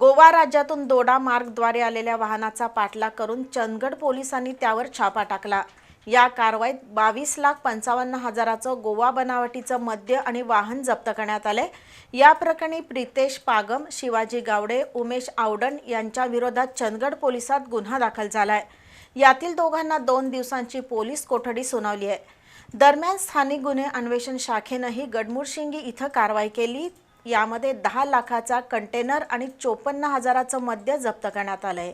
गोवा राज्यातून दोडा मार्गद्वारे आलेल्या वाहनाचा पाठलाग करून चंदगड पोलिसांनी त्यावर छापा टाकला. या कारवाईत बावीस लाख पंचावन्न हजाराचं गोवा बनावटीचं मद्य आणि वाहन जप्त करण्यात आले. या प्रकरणी प्रितेश पागम शिवाजी गावडे उमेश आवडण यांच्या विरोधात चंदगड पोलिसात गुन्हा दाखल झाला आहे यातील दोघांना दोन दिवसांची पोलीस कोठडी सुनावली आहे. दरम्यान स्थानिक गुन्हे अन्वेषण शाखेनंही गडमुरशिंगी इथं कारवाई केली. यामध्ये दहा लाखाचा कंटेनर आणि चोपन्न हजाराचं मद्य जप्त करण्यात आलंय.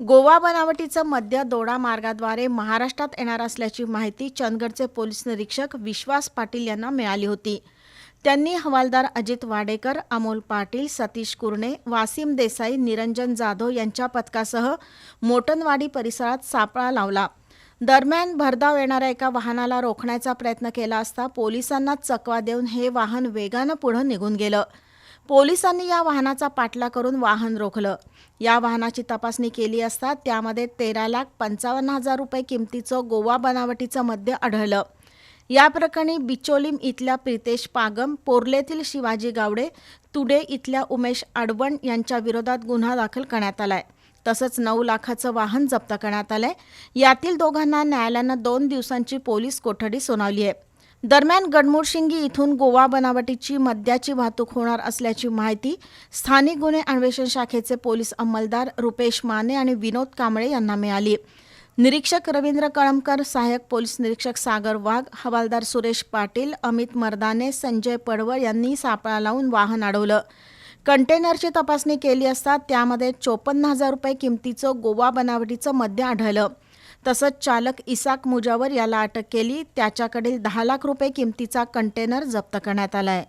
गोवा बनावटीचं मद्य दोडा मार्गाद्वारे महाराष्ट्रात येणार असल्याची माहिती चंदगडचे पोलीस निरीक्षक विश्वास पाटील यांना मिळाली होती. त्यांनी हवालदार अजित वाडेकर अमोल पाटील सतीश कुरणे वासिम देसाई निरंजन जाधव यांच्या पथकासह मोटनवाडी परिसरात सापळा लावला. दरम्यान भरधाव येणाऱ्या एका वाहनाला रोखण्याचा प्रयत्न केला असता पोलिसांना चकवा देऊन हे वाहन वेगानं पुढं निघून गेलं. पोलिसांनी या वाहनाचा पाठला करून वाहन रोखलं. या वाहनाची तपासणी केली असता त्यामध्ये तेरा लाख पंचावन्न हजार रुपये किमतीचं गोवा बनावटीचं मद्य आढळलं. या प्रकरणी बिचोलीम इथल्या प्रितेश पागम पोर्लेतील शिवाजी गावडे तुडे इथल्या उमेश आडवण यांच्या विरोधात गुन्हा दाखल करण्यात आलाय. तसंच नऊ लाखाचं वाहन जप्त करण्यात आलंय. यातील दोघांना न्यायालयानं दोन दिवसांची पोलीस कोठडी सुनावली आहे. दरम्यान गडमुरशिंगी इथून गोवा बनावटीची मद्याची वाहतूक होणार असल्याची माहिती स्थानिक गुन्हे अन्वेषण शाखेचे पोलीस अंमलदार रुपेश माने आणि विनोद कांबळे यांना मिळाली. निरीक्षक रवींद्र कळमकर सहाय्यक पोलीस निरीक्षक सागर वाघ हवालदार सुरेश पाटील अमित मर्दाने संजय पडवळ यांनी सापळा लावून वाहन अडवलं. कंटेनरची तपासणी केली असता त्यामध्ये चोपन्न हजार रुपये किमतीचं गोवा बनावटीचं मद्य आढळलं. तसंच चालक इसाक मुजावर याला अटक केली. त्याच्याकडील दहा लाख रुपये किमतीचा कंटेनर जप्त करण्यात आला आहे